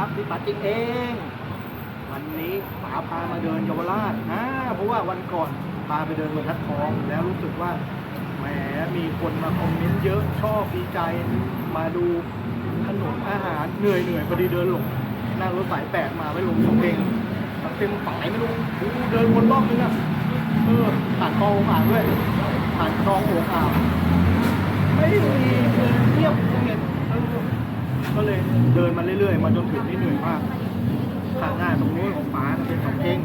ครับพี่ปัดจิงเอง วันนี้ป๋าพามาเดินเยาวราชนะเพราะว่าวันก่อนพาไปเดินบนทัดทองแล้วรู้สึกว่าแหมมีคนมาคอมเมนต์เยอะชอบดีใจมาดูขนมอาหารเหนื่อยเหนื่อยพอดีเดินหลงนั่งรถสายแปดมาไม่ลงสองเพลงเต็มสายไม่ลงเดินวนรอบนึงอะเออผ่านคลองอ่างด้วยผ่านคลองโอ่งอ่างไม่มีเดินเทียบเห็นเออ ก็เลยเดินมาเรื่อยๆ มาจนถึงนี่เหนื่อยมากข้างหน้าตรงนี้ของป๋าเป็นของเอง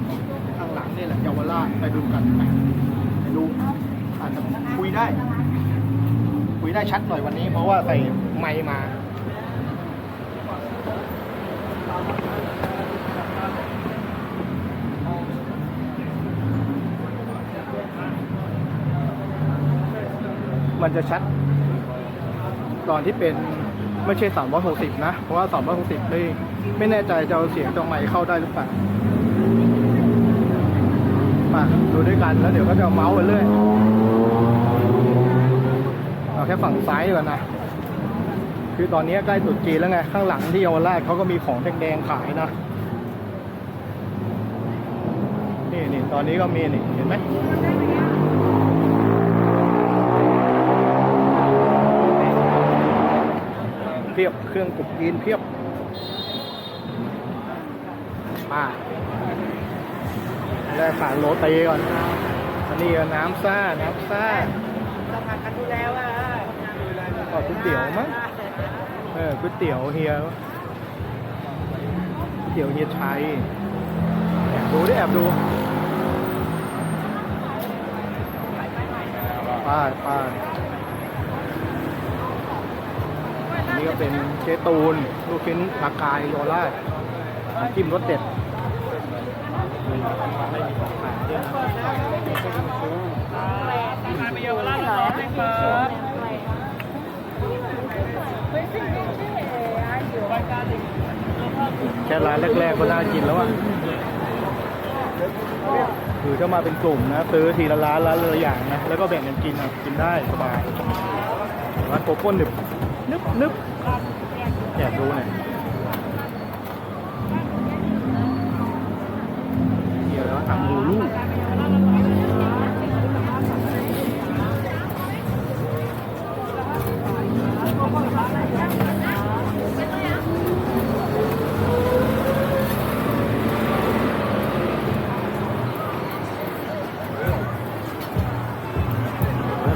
ข้างหลังนี่แหละเยาวราชไปดูกันไปไปดูอาจจะคุยได้ คุยได้ชัดหน่อยวันนี้ เพราะว่าใส่ไมค์มามันจะชัด ตอนที่เป็น ไม่ใช่ 360 นะ เพราะว่า 360ไม่ไม่แน่ใจจะเอาเสียงจองไมค์เข้าได้หรือเปล่ามาดูด้วยกันแล้วเดี๋ยวก็จะเอาเมาส์ไปเรื่อยเอาแค่ฝั่งซ้ายก่อนนะ คือตอนนี้ใกล้ตรุษจีนแล้วไง ข้างหลังที่เยาวราชเขาก็มีของแดงๆขายนะ นี่นี่ตอนนี้ก็มีนี่เห็นไหม เพียบเครื่องกรุบกินเพียบป้าแรกผ่านโรตีก่อนอันนี้ก็น้ำซ่า น้ำซ่าเราผัดกันดูแล้วอะก็ก๋วยเตี๋ยวมั้งเออก๋วยเตี๋ยวเฮียก๋วยเตี๋ยวเฮียชัยแอบดูดิแอบดูป้ายป้าย นี้ก็เป็นเจตูน ลูกชิ้นปลากายโยราชน้ำจิ้มรสเด็ดไปเยาวราชร้อนเลยเปิดแค่ร้านแรกๆก็น่ากินแล้วอะคือถ้ามาเป็นกลุ่มนะ ซื้อทีละร้านร้านละอย่างนะ แล้วก็แบ่งกันกินอะกินได้สบายร้านโกโก้หนึบ นึบนึบแอบดูหน่ยเดี๋ยวแล้วอ่างหูลูก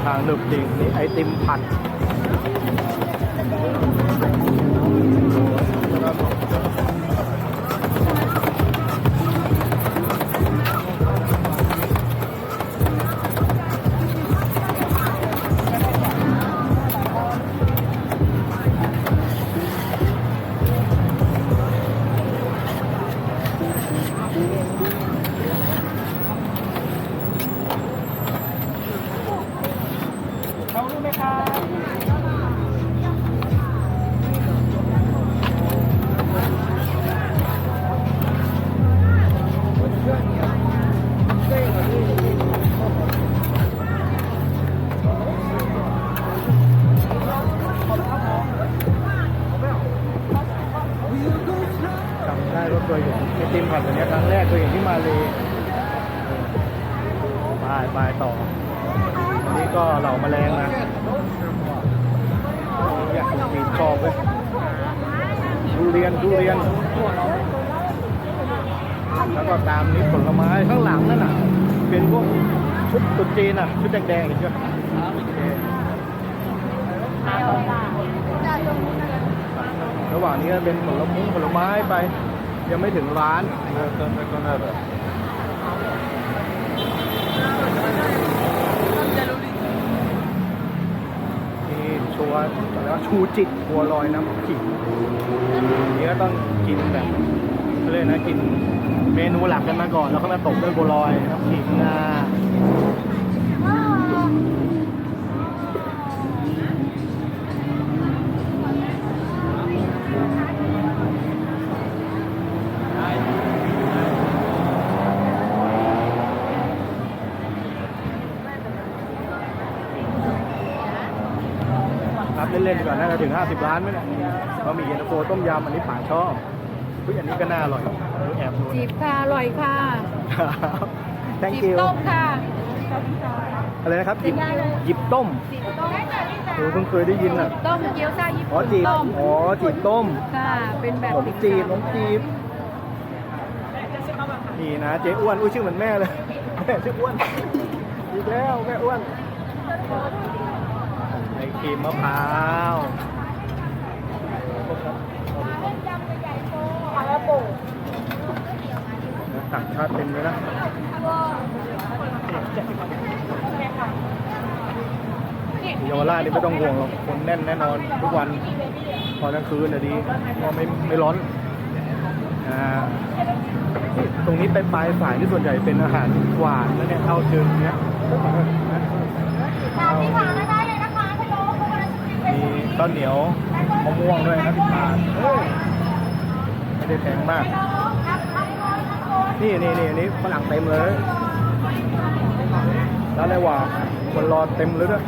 ทางหนึบจริงนี่ไอติมผัด ผัดแบบเนี้ยครั้งแรกเคยเห็นที่มาเลยไปไปต่ออันนี้ก็เหล่าแมลงนะอยากกินชอบเลยดูเรียนดูเรียน แล้วก็ตามนี้ผลไม้ข้างหลังนั่นน่ะ เป็นพวกชุดตุ๊จีนอะ ชุดแดงๆเห็นไหมโอเคระหว่างนี้ก็เป็นผลไม้ผลไม้ไป ยังไม่ถึงร้านนี่ชัวร์แล้วชูจิตบัวลอยน้ำขิงนนี้ก็ต้องกินแบบเลยนะกินเมนูหลักกันมาก่อน แล้วก็มาตบด้วยบัวลอยน้ำขิงนะ ถึง 50 ล้านไหมเนี่ยบะหมี่เย็นตาโฟต้มยำอันนี้ป่าชอบอุ๊ยอันนี้ก็น่าอร่อยดูแอบดูจีบค่ะอร่อยค่ะครับ thank จีบ you ต้มค่ะอะไรนะครับหยิบหยิบต้มจีบต้มเออเพิ่งเคยได้ยินอะต้มเกี๊ยวซ่าญี่อ๋อปุ่นจีบต้มอ๋อจีบต้มค่ะ เป็นแบขบนมจีบขนมจีบนี่นะเจ๊อ้วนอุ้ยชื่อเหมือนแม่เลยแม่ชื่ออ้วนอีกแล้วแม่อ้วนไอครีมมะพร้าวต่างชาติเต็มเลยนะเยาวราชนี่ไม่ต้องห่วงหรอกคนแน่นแน่นอนทุกวันตอนกลางคืนน่ะดีเพราะไม่ไม่ร้อนอ่าตรงนี้ไปปลายสายที่ส่วนใหญ่เป็นอาหารหวานแล้วเนี่ยเท่าเชิงเนี้ยมีข้าวเหนียวมะม่วงด้วยนะสิบบาทเฮ้ยไม่ได้แพงมาก นี่นี่นี่อันนี่ฝรั่งเต็มเลยร้านอะไรวะคนรอเต็มเลยด้วย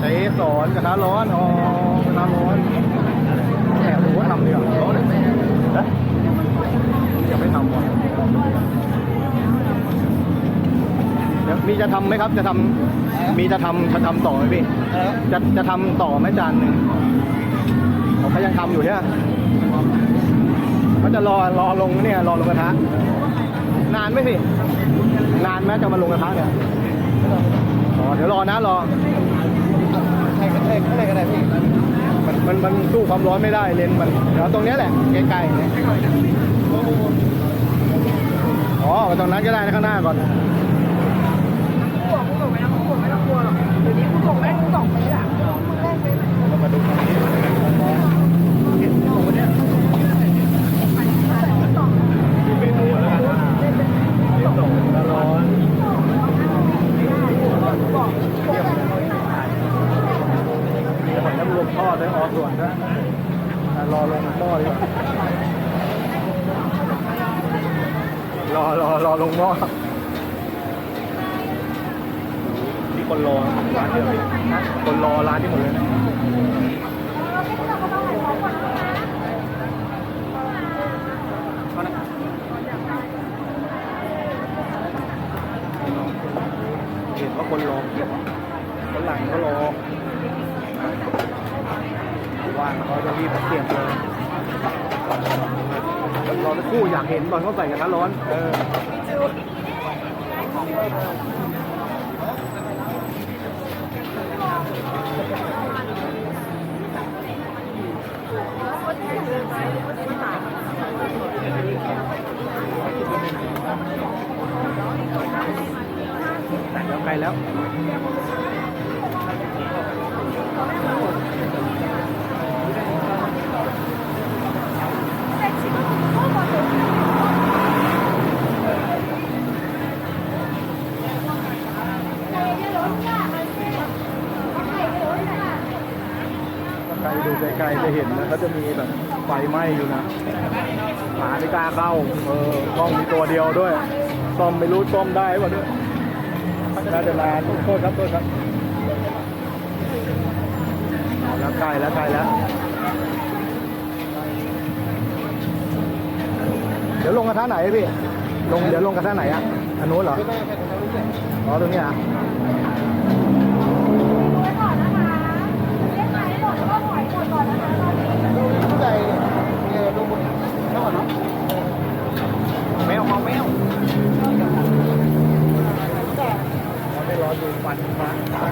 เจ๊สอนกระทะร้อนอ๋อกระทะร้อนแอบรู้ว่าทำดีกว่าร้อนเลยแม่นะยังไม่ทำว่ะเดี๋ยวมีจะทำไหมครับ จะทำมีจะทำจะทำต่อไหมพี่จะจะทำต่อไหมจานหนึ่งผมก็ยังทำอยู่เนี่ย เขาจะรอรอลงเนี่ยรอลงกระทะนานไหมพี่นานไหมจะมาลงกระทะเนี่ยอ๋อเดี๋ยวรอนะรอใช่ก็ได้ก็ได้ก็ได้พี่มันมันมันสู้ความร้อนไม่ได้เลนส์มันเดี๋ยวตรงเนี้ยแหละใกล้ๆเนี่ยอ๋อตรงนั้นก็ได้นะข้างหน้าก่อนเรามาดูตรงนี้เห็นตรงเนี้ย เมนูแล้วกันนี่ส่งร้อนเยี่ยมเลยมีห อยน้อออส่วนนะรอลงหม้อดีกว่ารอรอรอลงหม้อมีคนรอร้านเดียวเลยคนรอร้านที่หมดเลยนะเห็นว่าคนรอเยอะคนหลังก็รอ ว่างเขาจะรีบเสียบเลยรอสักครู่อยากเห็นตอนเขาใส่กระทะร้อน เออแล้วไกลแล้ว ถ้าใครดูไกลๆ จะเห็นนะเขาจะมีแบบไฟไหม้อยู่นะหมาไม่กล้าเข้าเออกล้องมีตัวเดียวด้วยซ่อมไม่รู้ซ่อมได้ป่ะเนี่ยน่าจะนาโทษครับโทษครับเอาแล้วใกล้แล้วใกล้แล้ว เดี๋ยวลงกระทะไหนพี่ลงเดี๋ยวลงกระทะไหนอะอันนู้นเหรออ๋อตรงนี้อะ แมวมาแมวเราได้ รอดูฟันมา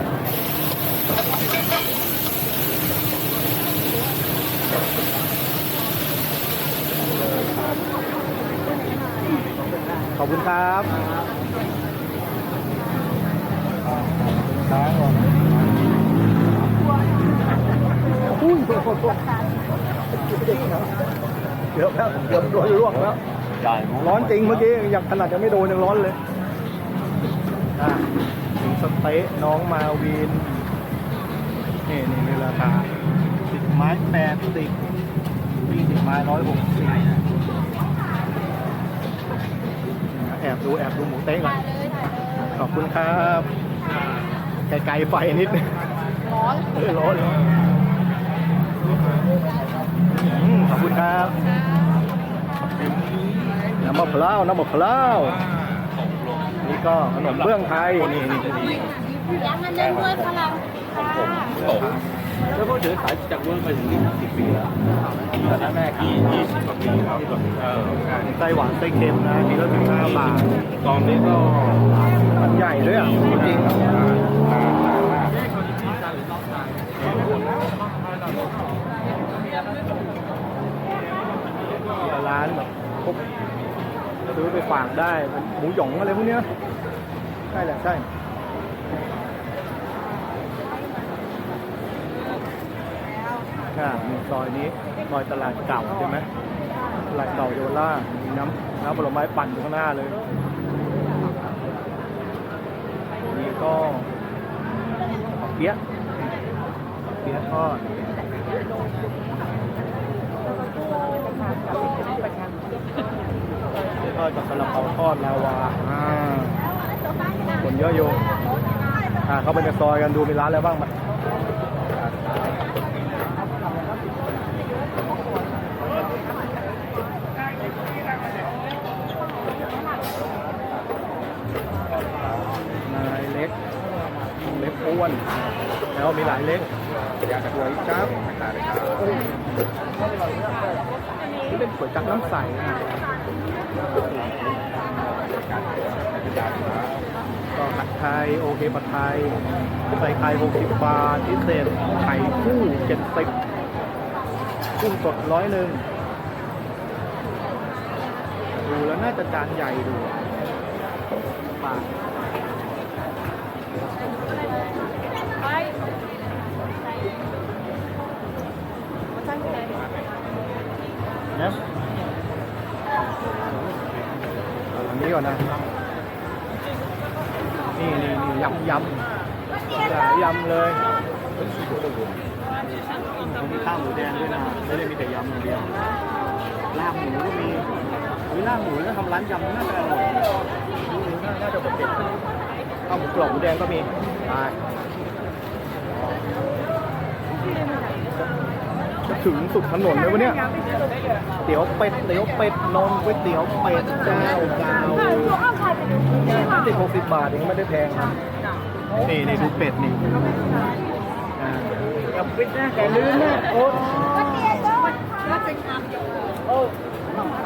ขอบคุณครับช้างก่อนอุ้ยโทษโทษโทษเกือบแล้วเกือบโดนลวกแล้ว ร้อนจริงเมื่อกี้อยากขนาดยังไม่โดนยังร้อนเลยอะถึงส เต๊ะน้องมาวินนี่นี่นี่ราคาสิบไม้แปดสิบมีสิบไม้ร้อยหกสิบแอบดูแอบดูหมูเต๊ะก่อนขอบคุณครับไกลๆไฟนิดนึงร้อนเออร้อนร้อนขอบคุณครับน้ำมะพร้าวน้ำมะพร้าว ก็ขนมเบื้องไทยนี่นี่นี่ยังมันเล่นด้วยพลังค่ะแล้วก็เดินขายจากเวิร์กมาถึงนี่สิบปีแล้วตอนนั้นแม่ขายยี่สิบกว่าปีแล้วที่แบบเออไส้หวานไส้เค็มนะมีรสถึงห้าบาทตอนนี้ก็มันใหญ่ด้วยอะจริงร้านแบบ ซื้อไปฝากได้เป็นหมูหยองอะไรพวกเนี้ยใช่แหละใช่ค่ะมีซอยนี้ซอยตลาดเก่าใช่ไหมตลาดเก่าเยาวราชมีน้ำน้ำผลไม้ปั่นอยู่ข้างหน้าเลยนี่ก็เปี๊ยะเปี๊ยะทอดเปี๊ยะท อดกับซาลาเปาทอดลาวาอ่าคนเยอะอยู่อ่าเข้าไปในซอยกันดูมีร้านอะไรบ้างมานายเล็กเล็กอ้วน แล้วมีหลายเล็กอยากสวยจับนี่เป็นสวยจับน้ำใสนะ ก็ผัดไทยโอเคผัดไทยใส่ไข่60บาทพิเศษไข่คู่70กุ้งสดร้อยหนึ่งดูแล้วน่าจะจานใหญ่ดูบาทนะเอา อันนี้ก่อนนะ นี่นี่นี่ยำยำหลายยำเลยมีข้าวหมูแดงด้วยนะ ไม่ได้มีแต่ยำอย่างเดียวลาบหมูก็มีวิลาบหมูถ้าทำร้านยำน่าจะอร่อยดูน่าน่าจะเด็ดข้าวหมูกรอบหมูแดงก็มีตายจะ ถึงสุดถนนเลยวะเนี่ยเตี๋ยวเป็ดเตี๋ยวเป็ดนมก๋วยเตี๋ยวเป็ดเจ้าเก่าสิบหกสิบบาทเองไม่ได้แพงนะนี่นี่ดูเป็ดนี่อ่ากับเป็ดนะแต่ลืมนะโอ๊ต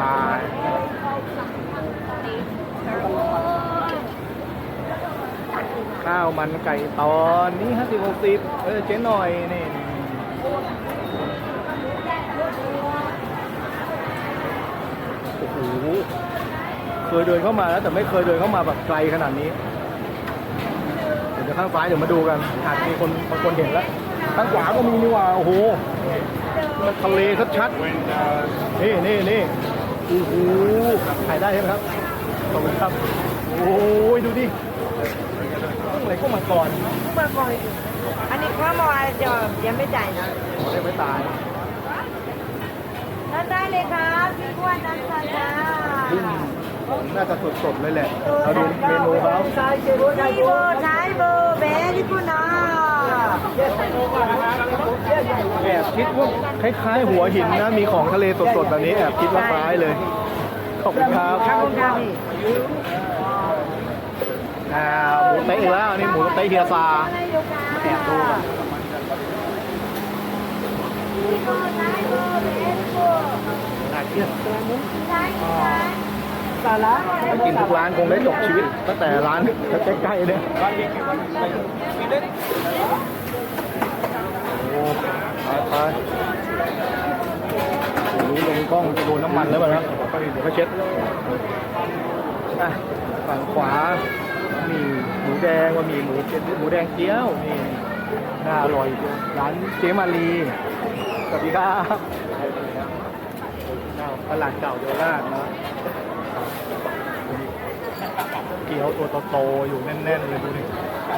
ตายข้าวมันไก่ตอนนี่ห้าสิบหกสิบเออเจ๊หน่อยนี่ โอ้โห เคยเดินเข้ามาแล้วแต่ไม่เคยเดินเข้ามาแบบไกลขนาดนี้ เดี๋ยวจะข้างซ้ายเดี๋ยวมาดูกันอาจมีคนบางคนเห็นแล้วข้างขวาก็มีนี่หว่าโอ้โหมันทะเลชัดๆนี่นี่นี่โอ้โหถ่ายได้ใช่ไหมครับขอบคุณครับโอ้ยดูดิกุ้งอะไรกุ้งมังกรมาก่อนอันนี้ข้าวเมื่อวานจะยังไม่จ่ายนะไม่ได้ไม่ตายนั่นได้เลยครับพี่อ้วนนั้นค่ะจ้ากุ้ง น่าจะสดๆเลยแหละเราดูเมนูเขาพี่โบไทยโบเบลิกุนาแอบคิดว่าคล้ายๆ หัวหินนะ มีของทะเลสดๆแบบนี้แอบคิดว่าคล้ายเลย ขอบคุณครับขอบคุณครับพี่าหมูเต๊ะอีกแล้วอันนี่หมูเต๊ะเฮียซา แอบดูกันพี่โบไทยโบเบลิกุน่าเชื่ กินทุกร้านคงได้จบชีวิตตั้งแต่ร้านใกล้ๆเนี่ยโอ้ไปไปโอ้โหลงกล้องจะโดนน้ำมันแล้วป่ะนะเดี๋ยวเขาเช็ดอะฝั่งขวามีหมูแดงว่ามีหมูเกี๊ยวหมูแดงเกี๊ยวนี่น่าอร่อยจริงร้านเจมารีสวัสดีครับตลาดเก่าเยาวราชนะ เกี๊ยวตัวโตๆอยู่แน่นๆเลยดูดิ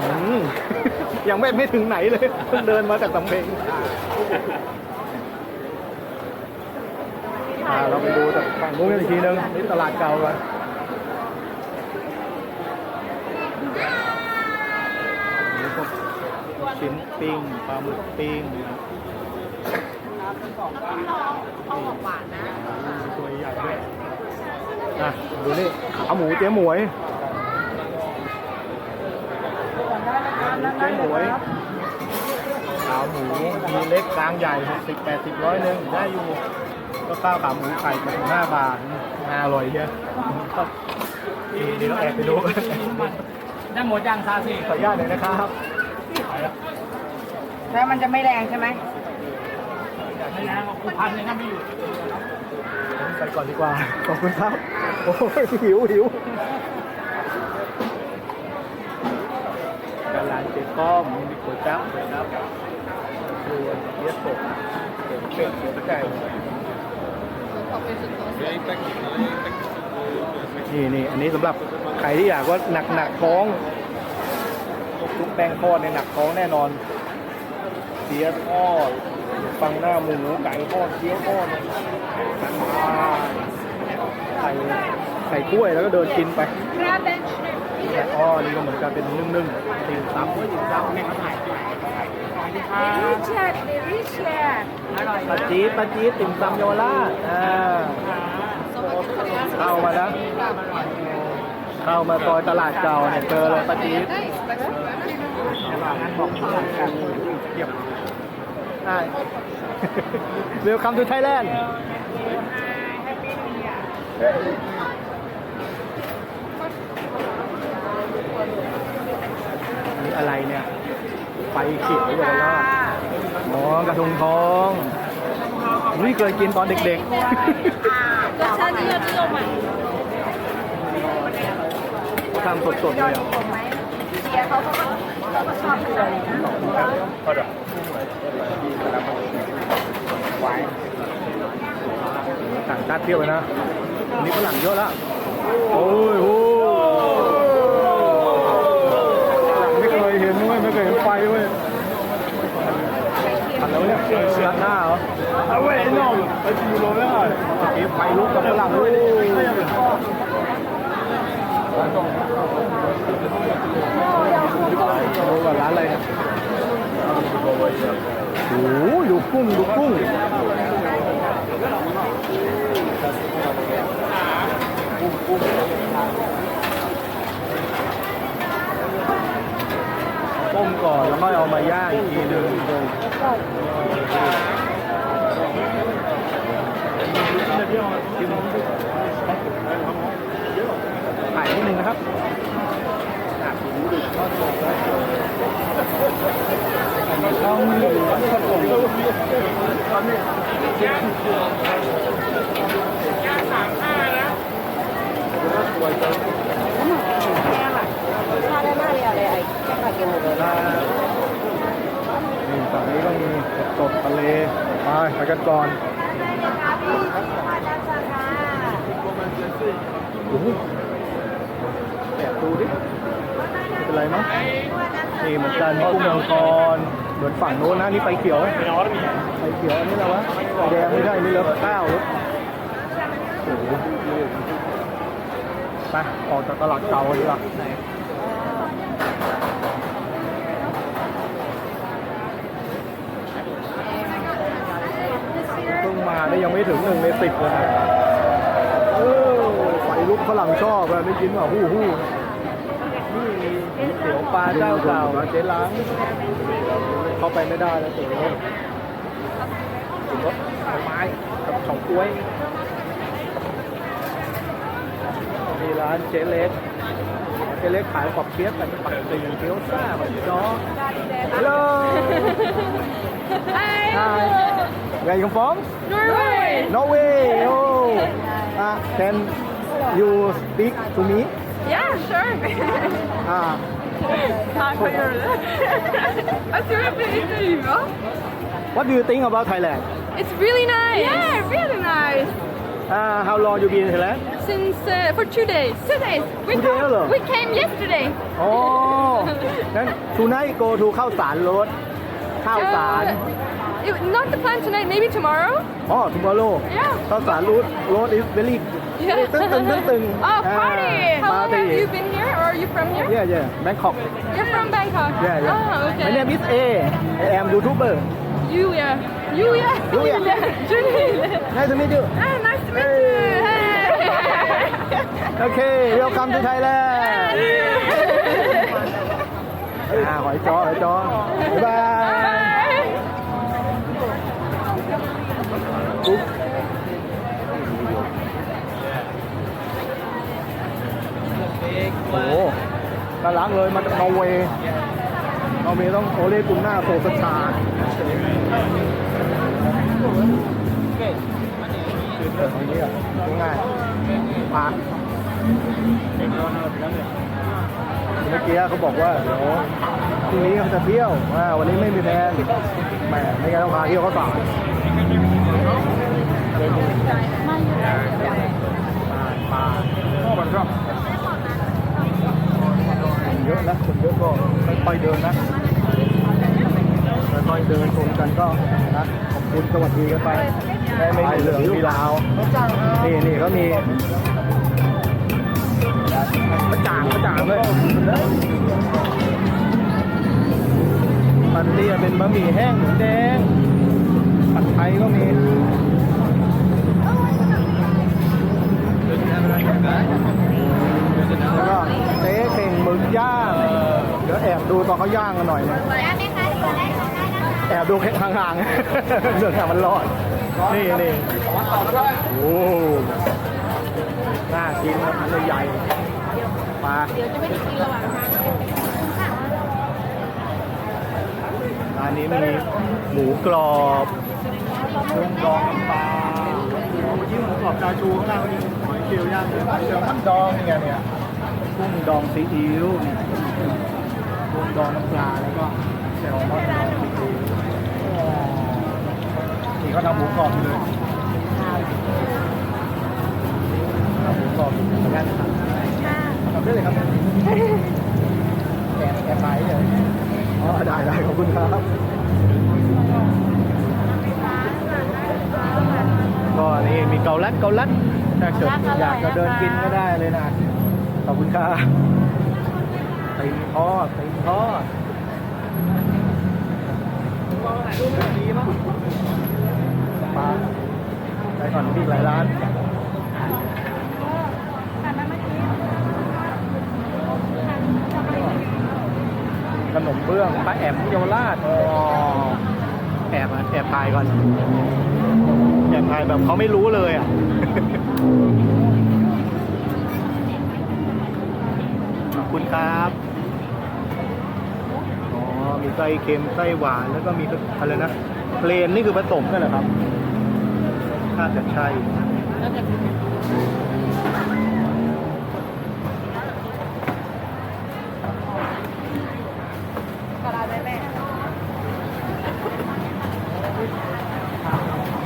อืมยังไม่ไม่ถึงไหนเลยเพิ่งเดินมาจากสำเพ็งอ่าเราไปดูจากฝั่งนู้นกันอีกทีนึงนี่ตลาดเก่ากันนี่พวกลูกชิ้นปิ้งปลาหมึกปิ้งตัวใหญ่ด้วยอะดูนี่ขาหมูเจ๊หมวย เจ๊หมวยขาหมูมีเล็กกลางใหญ่หกสิบแปดสิบร้อยหนึ่งได้อยู่ก็ข้าวขาหมูไข่แปดห้าบาทน่าอร่อยเชียวเดี๋ยวแอบไปดูกันได้หมดย่างซาซิขออนุญาตหน่อยนะครับแล้วมันจะไม่แรงใช่ไหมไม่นะกูพันเลยนะไม่อยู่ไปก่อนดีกว่า ขอบคุณครับ โอ้ยหิวหิวกาลานเจ๊ป้อมมีก๋วยจั๊บเลยครับดูเย็ดตกเดี๋ยวเป็ดเดี๋ยวไก่นี่นี่อันนี้สำหรับใครที่อยากว่าหนักหนักท้องทุกแป้งทอดในยหนักท้องแน่นอนเสียทอดฟังหน้าหมูไก่ทอดเกี๊ยวทอดใส่ใส่กล้วยแล้วก็เดินกินไป แต่อ้อนี่ก็เหมือนกันเป็นนึ่งๆตีนซ้ำก็อยู่ซ้ำเนี่ยเขาถ่าย Richard Richard อร่อยปลาจี๊ดปลาจี๊ดติ่มซำเยาวราชอ่าเข้ามาแล้วเข้ามาซอยตลาดเก่าเนี่ยเจอเลยปลาจี๊ดตลาดนั้นบอกตลาดเก่าเทียบใช่ Welcome to Thailand อันนี้ อะไรเนี่ย ไฟเขียวเยาวราชอ๋อกระทงทองนี่เคยกินตอนเด็กๆรสชาติยอดนิยมอะเขาทำสดๆเลยอะผมไหมเชียร์เขาเขาก็ชอบอะไรนะต่างชาติเที่ยวเลยนะนนี้ฝรั่งเยอะแล้วโอ้ยโอ้ยไม่เคยเห็นเว้ย ไปเว้ยทันแล้วเนี่ยด้านหน้าเหรอเอาไว้นอกไปอยู่โรงแรมเมื่อกี้ไฟลุกกับฝรั่งด้วยดูก่อนร้านอะไรเนี่ยโอ้โหดูกุ้งกุ้ง ต้มก่อนแล้วก็เอามาย่างอีกทีหนึงถ่ายนิดนึงนะครับเรามีครับผมสวยจังชาได้มากเลยอะไรไอ้แค่ผัดกินหมดเลยนะนี่ฝั่งนี้ก็มีสดทะเลไปไปกันก่อนโอ้โหแอบดูดิเป็นไรมั้งนี่เหมือนกันกุ้งมังกรเหมือนฝั่งโน้นนะนี่ไฟเขียวไฟเขียวอันนี้อะไรวะไฟแดงไม่ใช่นี่เลิฟข้าวรถโอ้โหไปออกจากตลาดเก่าดีกว่าเพิ่งมาได้ ยังไม่ถึงหนึ่งในสิบเลยนะเออไฟลุกฝรั่งชอบอะได้กินว่าฮู้ฮู้นี่เตี๋ยวปลาเจ้าเก่าเจ๊ล้าง เข้าไปไม่ได้แล้วถึงรถถึงรถไม้กับเฉาก้วยมีร้านเจ๊เล็ก เจ๊เล็กขายขอบเปี๊ยะกันปักตีเกี๊ยวซ่าแบบจ้อฮัลโหล Hi Hi Where you come from Norway Norway oh uh, Can you speak to me Yeah sure Ah, Takk for det Jeg tror jeg blir intervjua what do you think about Thailand? It's really nice Yeah really nice Uh, how long you been in Thailand? Since uh, for two days Two days We Two days come- เหรอ We came yesterday อ๋องั้น tonight go to ข้าวสารรถข้าวสาร Uh, it- Not the plan tonight maybe tomorrow อ๋อ tomorrow Yeah ข้าวสารรถรถ is very Yeah. ตึ้งตึงตึ้งตึง Oh party How long party have you been here or are you from here yeah yeah Bangkok You're from Bangkok yeah yeah Oh okay my name is A I am YouTuber Julia. Julia. Julia. Julia. Nice to meet you Ah, nice to meet you. Hey. โอเค welcome to Thailand อ่าหอยจ้อหอยจ้อบ๊ายบาย Bye. ปุ๊บโอ้โหน่ารักเลยมาจากนอร์เวย์นอร์เวย์ต้องโอเล่กุนหน้าโซสชาเออตรงนี้อะง่ายๆมา เมื่อกี้เขาบอกว่าเดี๋ยวพรุ่งนี้เขาจะเที่ยวอ่าวันนี้ไม่มีแพลนแหมไม่งั้นต้องพาเที่ยวเขาต่อปลาคนก็เยอะนะคนเยอะก็ค่อยๆเดินนะค่อยๆเดินชมกันก็นะขอบคุณสวัสดีกันไปไม่ไม่เหลืองมีลาวนี่นี่ก็มี ประจ่างประจ่างเลยมันนี่เป็นบะหมี่แห้งหมูแดงผัดไทยก็มีแล้วก็เต๊ะเข่งหมึกย่างเดี๋ยวแอบดูตอนเขาย่างกันหน่อยนะแอบดูห่างๆเรื่องมันรอนนี่นี่โอ้น่ากินนะมันใหญ่ ลา เดี๋ยวจะไม่ได้กินระหว่างทางร้านนี้มีหมูกรอบกุ้งดองน้ำปลาเมื่อกี้หมูกรอบจาชูข้างล่างก็มีหอยเชลล์ย่างเลยเดี๋ยวมันดองนี่ไงเนี่ยกุ้งดองซีอิ๊วนี่กุ้งดองน้ำปลาแล้วก็แซลมอนดองซีอิ๊วนี่เขาทำหมูกรอบอยู่เลยทำหมูกรอบอยู่เหมือนกันนะครับ ทำได้เลยครับแกะแกะไปเลยอ๋อได้ได้ขอบคุณครับก็นี่มีเกาลัดเกาลัดถ้าเกิดอยากจะเดินกินก็ได้เลยนะ ขอบคุณครับตีนทอดตีนทอดปลาไปก่อนมีอีกหลายร้าน นมเบื้องป้าแอมเยาวราชอ๋อแอบอะแอบถ่ายก่อนแอบถ่ายแบบเขาไม่รู้เลยอะขอบคุณครับอ๋อมีไส้เค็มไส้หวานแล้วก็มีอะไรนะเพลนนี่คือผสมกันเหรอครับน่าจะใช่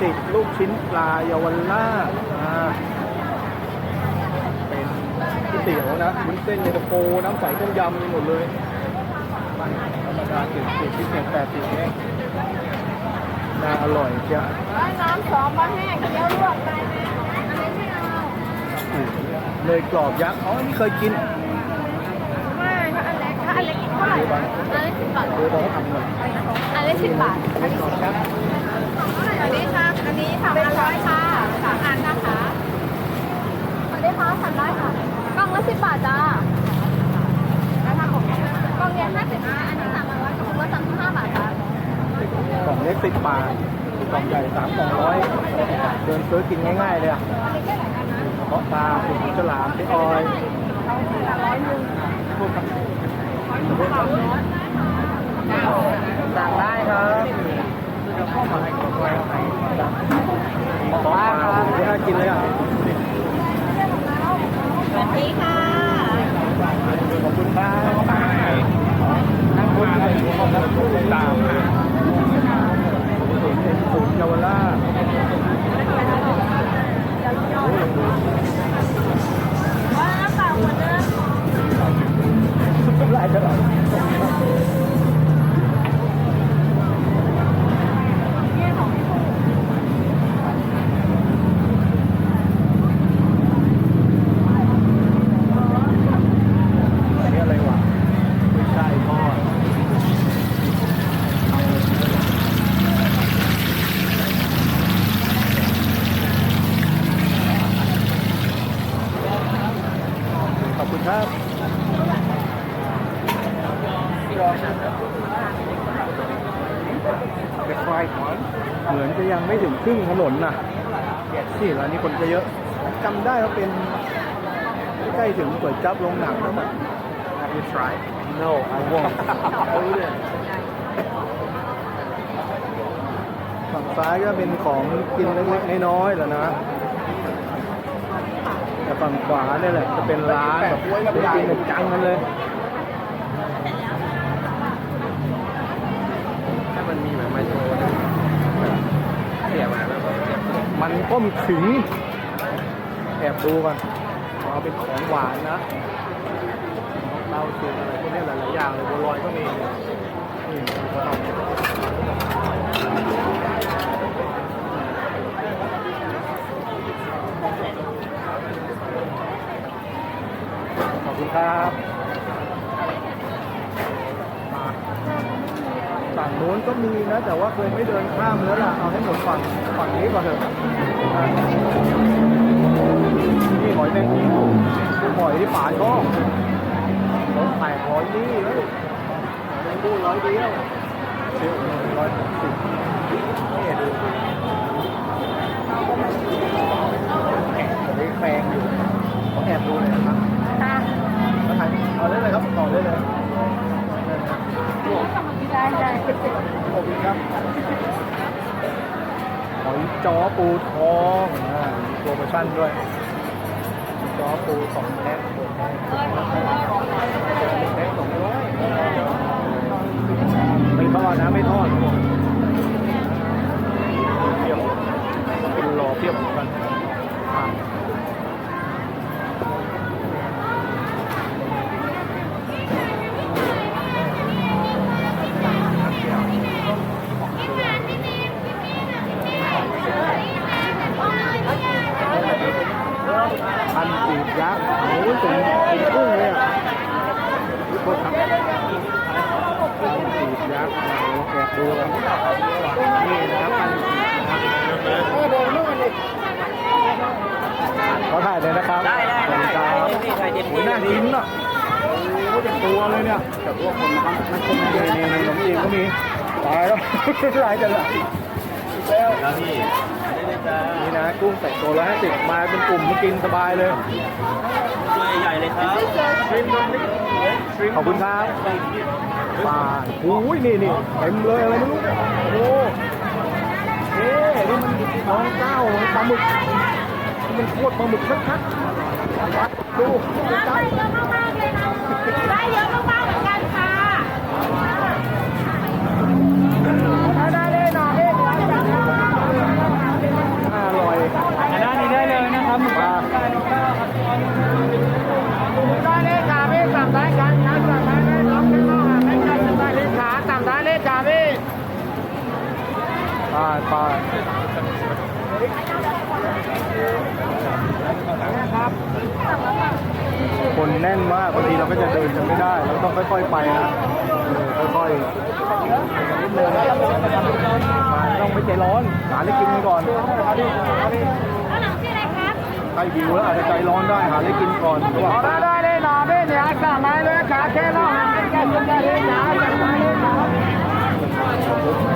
ติดลูก ชิ้นปลาเยาวราชอ่าเป็นก๋วยเตี๋ยวนะวุ้นเส้นเย็นตาโฟน้ำใสต้มยำมีหมดเลยธรรมดาติดติดพิเศษแปดสิบเองน่าอร่อยเชียวน้ำสองมาแห้งเคี้ยวลวกได้ไหมอันนี้ไม่เอาเลยกรอบยักษ์อ๋อนี่เคยกินไม่ถ้าอันเล็กถ้าอันเล็กเท่าไหร่นะอันเล็กสิบบาทเดี๋ยวเราทำหน่อยอันเล็กสิบบาทอันนี้สิบบาท อันนี้ค่ะ อันนี้สามอันร้อยค่ะสามอันนะคะอันนี้ค่ะสามร้อยค่ะ กล่องละสิบบาทจ้าแล้วถ้ากล่องกล่องเย็นห้าสิบนะอันนี้สามร้อยกล่องละสามสิบห้าบาทจ้ากล่องเล็กสิบบาทกล่องใหญ่สามกล่องร้อยเดินซื้อกินง่ายๆเลยอะเพาะปลาสุกฉลามพี่ออยสั่งได้ครับว้าครับ ไม่น่ากินเลยอะสวัสดีค่ะ ขอบคุณครับนั่งบนไปตามเป็นศูนย์เยาวราช กินเล็กๆน้อยๆแหละนะแต่ฝั่งขวาเนี่ยแหละจะเป็นร้านแบบกินจังกันเลยถ้ามันมีแบบไมโครเสียมาแล้วก็เสียบมันต้มขิงแอบดูกันอ๋อเป็นของหวานนะเราสูตรอะไรพวกนี้หลายๆอย่างเลยบัวลอยก็มีนี่บัวลอยขอบ ครับมาฝั่งนู้นก็มีนะ แต่ว่าเคยไม่เดินข้ามแล้วล่ะ เอาให้หมดฝั่งฝั่งนี้ก่อนเถอะนี่หอยแมงผู้หอยที่ป่าชอบผมแปดร้อยนี่แล้วหอยแมงผู้ร้อยเดียวเชียวร้อยหกสิบนี่ดูแอบผมแพงอยู่ผมแอบดูเลยนะครับ มาถ่ายเอาได้เลยครับต่อได้เลยได้ได้ขอบคุณครับหอยจ้อปูทองอ่ามีโปรโมชั่นด้วยจ้อปูสองแพ็คหมดแพ็คแพ็คสองร้อยไม่ทอดนะไม่ทอดเทียบเป็นรอเทียบกันอ่าพัน ษ์โอ้ยถึงถึงกุ้งเลยอะโคตรครับพันปีกยักษ์โอ้โหแอบดูกันนี่นะครับพันปีกยักษ์ขอถ่ายเลยนะครับ ได้ได้ขอบคุณครับนี่ใครเต็มโอ้ยน่ากินอะโอ้ยเป็นตัวเลยเนี่ยแต่พวกคนนะครับมันคนเดียวนี่ขนมจีนก็มีตายแล้วหลายจะไหลอีกแล้วแล้วพี่ได้เลยนี่นะกุ้งใส่ตัวละห้าสิบมาเป็นกลุ่มมากินสบายเลย ตัวใหญ่เลยครับขอบคุณครับปลาโอ้ยนี่นี่เต็มเลยอะไรไม่รู้โอ้เอ๊ะนี่มันน้องเก้าปลาหมึกนี่มันโคตรปลาหมึกชัดๆดูใกล้ได้เยอะมากๆเลยนะได้เยอะมากๆ ไม่ได้ เราต้องค่อยๆไปนะค่อยๆนิดนึงมาต้องไม่ใจร้อนหาอะไรกินก่อนแล้วหนังชื่อะไรครับใกล้วิวแล้วอาจจะใจร้อนได้หาอะไรกินก่อนระหว่างได้ได้เลยน้องพี่เนี่ยสั่งไม้เลยขาแค่น้องหางได้เลยจ้าสั่งได้เลยจ้า